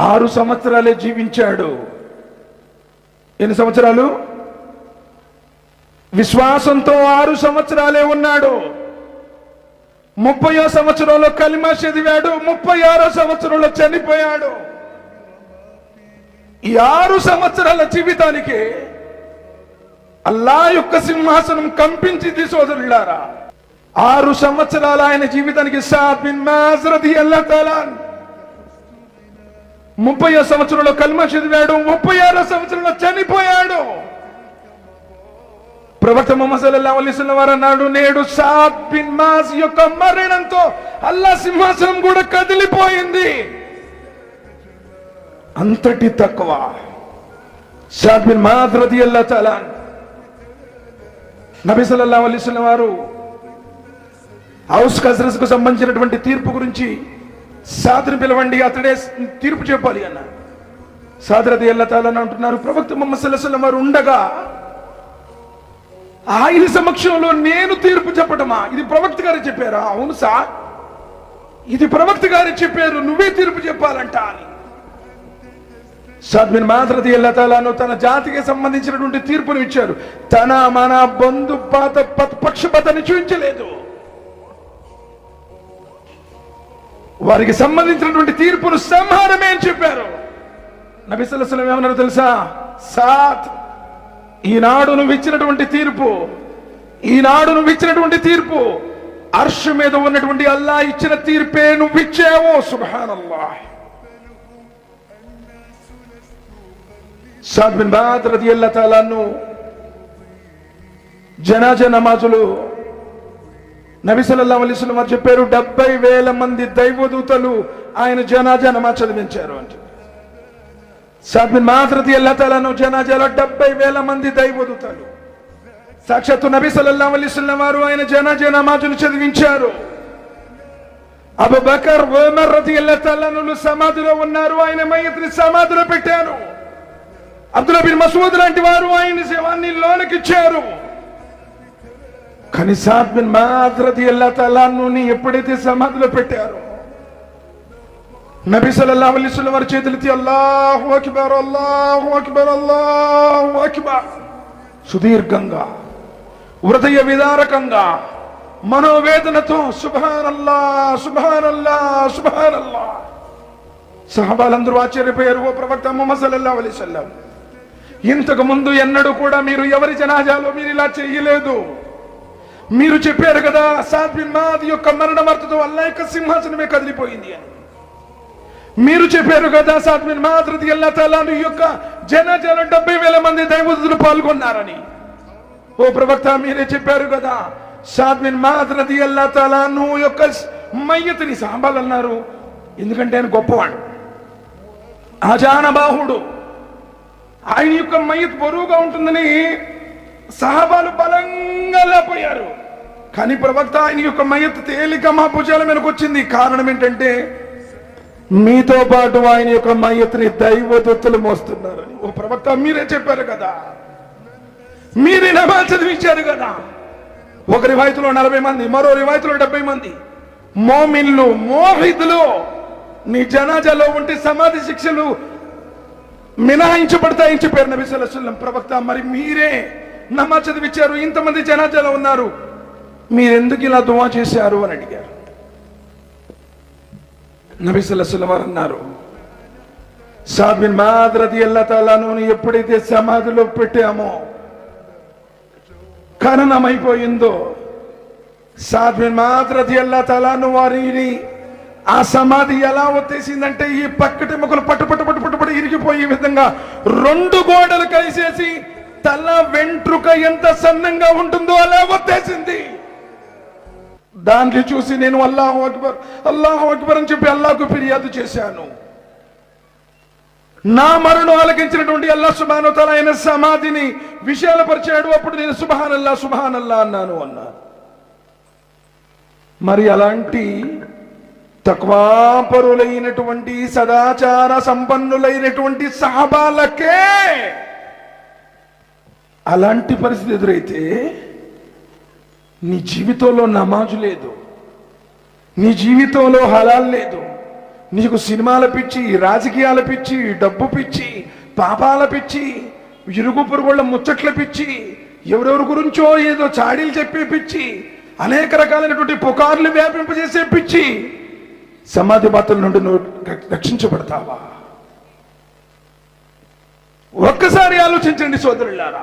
ఆరు సంవత్సరాలే జీవించాడు. ఎన్ని సంవత్సరాలు? విశ్వాసంతో ఆరు సంవత్సరాలే ఉన్నాడు. ముప్పయో సంవత్సరంలో కలిమా చదివాడు ముప్పై ఆరో సంవత్సరంలో చనిపోయాడు. ఈ ఆరు సంవత్సరాల జీవితానికి అల్లా యొక్క సింహాసనం కంపించింది సోదరులారా. ఆరు సంవత్సరాల ఆయన జీవితానికి సాద్ బిన్ మాజ్ అల్లా ముప్పై సంవత్సరంలో కల్మ చదివాడు ముప్పై ఆరో సంవత్సరంలో చనిపోయాడు. ప్రవక్త ముహమ్మద్ వారు అన్నాడు నేడు సాద్ బిన్ యొక్క మరణంతో అల్లా సింహాసనం కూడా కదిలిపోయింది. అంతటి తక్కువ. సాద్ బిన్ మాజ్ రదియల్లాహు తాలా నబీ సల్లల్లాహు వారు హౌస్ కజరస్కు సంబంధించినటువంటి తీర్పు గురించి సాదరు పిలవండి అతడే తీర్పు చెప్పాలి అన్న. సాదరది ఎల్లతాలని అంటున్నారు ప్రవక్త ముహమ్మద్ సల్లాహం వారు ఉండగా ఆయన సమక్షంలో నేను తీర్పు చెప్పటమా? ఇది ప్రవక్త గారు చెప్పారా? అవును సార్. ఇది ప్రవక్త గారు చెప్పారు నువ్వే తీర్పు చెప్పాలంట అని. సాద్మిన్ మాద్రది ఎల్లతాలను తన జాతికి సంబంధించినటువంటి తీర్పును ఇచ్చారు. తన మన బంధు పాత ప- పక్షపాతాన్ని చూపించలేదు వారికి సంబంధించినటువంటి తీర్పును సంహారమే అని చెప్పారు. నబిసలసలం ఏమన్నారు తెలుసా? సాత్ ఈనాడు నువ్వు ఇచ్చినటువంటి తీర్పు ఈనాడు నువ్వు ఇచ్చినటువంటి తీర్పు అర్షు మీద ఉన్నటువంటి అల్లా ఇచ్చిన తీర్పే నువ్వు ఇచ్చావో సుభానల్లా సాద్ బిన్ బాద్ రదియల్లాహు తాలాను జనాజ నమాజులు నబి సల్లల్లాహు వారు చెప్పారు డెబ్బై వేల మంది దైవదూతలు ఆయన జనాజా నమాజ్ చదివించారు అని చెప్పారు. మాతృతి ఎల్లతలను జనాజాలో డెబ్బై వేల మంది దైవదూతలు. సాక్షాత్తు నబి సల్లల్లాహు అలైహి వారు ఆయన జనాజా నమాజును చదివించారు. అబు బకర్ ఉమర్ రదియల్లాహు సమాధిలో ఉన్నారు ఆయన మయ్యతిని సమాధిలో పెట్టారు. అబ్దుల్ బిన్ మసూద్ లాంటి వారు ఆయన శవాన్ని లోనకిచ్చారు. కానీ సాద్ బిన్ మాద్రది అల్లా తలాన్ని ఎప్పుడైతే సమాధిలో పెట్టారు నబీ సల్లల్లాహు అలైహి వసల్లం వారి చేతులెత్తి అల్లాహు అక్బర్ అల్లాహు అక్బర్ అల్లాహు అక్బర్ సుదీర్ఘంగా హృదయ విదారకంగా మనోవేదనతో సుభానల్లా సుభానల్లా సుభానల్లా సహబాలందరూ ఆశ్చర్యపోయారు ఓ ప్రవక్త ముహమ్మద్ సల్లల్లాహు అలైహి వసల్లం ఇంతకు ముందు ఎన్నడూ కూడా మీరు ఎవరి జనాజాలో మీరు ఇలా చేయలేదు? మీరు చెప్పారు కదా సాద్ బిన్ మాది యొక్క మరణ వార్తతో అల్లా యొక్క సింహాసనమే కదిలిపోయింది అని. మీరు చెప్పారు కదా సాద్ బిన్ అల్లా తలాను యొక్క జనాజాలో డెబ్బై వేల మంది దైవతులు పాల్గొన్నారని. ఓ ప్రవక్త మీరే చెప్పారు కదా సాద్ బిన్ అల్లా తలాను యొక్క మయ్యతిని సాంబాలు అన్నారు ఎందుకంటే ఆయన గొప్పవాడు. అజానబాహుడు ఆయన యొక్క మయ్యత్ బరువుగా ఉంటుందని సహాబాలు బలంగా లేపోయారు కానీ ప్రవక్త ఆయన యొక్క మయత్ తేలిక మా భుజాల మీదకి వచ్చింది. కారణం ఏంటంటే మీతో పాటు ఆయన యొక్క మయత్ని దైవదత్తులు మోస్తున్నారని. ఓ ప్రవక్త మీరే చెప్పారు కదా. మీరే నమాజ్ చదివించారు కదా. ఒక రివాయితులో నలభై మంది మరో రివాయితులో డెబ్బై మంది. మోమిన్లు మోహితులు నీ జనాజాలో ఉంటే సమాధి శిక్షలు మినహాయించబడతాయని చెప్పారు నబీ సల్లం ప్రవక్త మరి మీరే నమా చదివించారు ఇంతమంది జనాజాలో ఉన్నారు. మీరెందుకు ఇలా దువా చేశారు అని అడిగారు. నబీ వారు అన్నారు సాబిన్ మాద్రది అల్లా ఎప్పుడైతే సమాధిలో పెట్టామో కరణమైపోయిందో సాబిన్ మాద్రది అల్లా వారిని ఆ సమాధి ఎలా వచ్చేసిందంటే ఈ పక్కటి మొక్కలు పట్టు పట్టు పట్టు పట్టు పట్టు ఇరిగిపోయే విధంగా రెండు గోడలు కలిసేసి తల వెంట్రుక ఎంత సన్నంగా ఉంటుందో అలా వచ్చేసింది దాన్ని చూసి నేను అల్లాహు అక్బర్ అల్లాహు అక్బర్ అని చెప్పి అల్లాహకు ఫిర్యాదు చేశాను. నా మరణం ఆలకించినటువంటి అల్లా సుబాను తల ఆయన సమాధిని విశాలపరిచాడు. అప్పుడు నేను సుబాన్ అల్లా సుబాన్ అల్లా అన్నాను. అన్నా మరి అలాంటి తక్వాపరులైనటువంటి సదాచార సంపన్నులైనటువంటి సహబాలకే అలాంటి పరిస్థితి ఎదురైతే నీ జీవితంలో నమాజు లేదు. నీ జీవితంలో హలాల్ లేదు. నీకు సినిమాల పిచ్చి రాజకీయాల పిచ్చి డబ్బు పిచ్చి పాపాల పిచ్చి ఇరుగు పొరుగుళ్ళ ముచ్చట్ల పిచ్చి ఎవరెవరి గురించో ఏదో చాడీలు చెప్పే పిచ్చి అనేక రకాలైనటువంటి పుకార్లు వ్యాపింపజేసే పిచ్చి సమాధి బాతుల నుండి నువ్వు రక్షించబడతావా? ఒక్కసారి ఆలోచించండి సోదరులారా.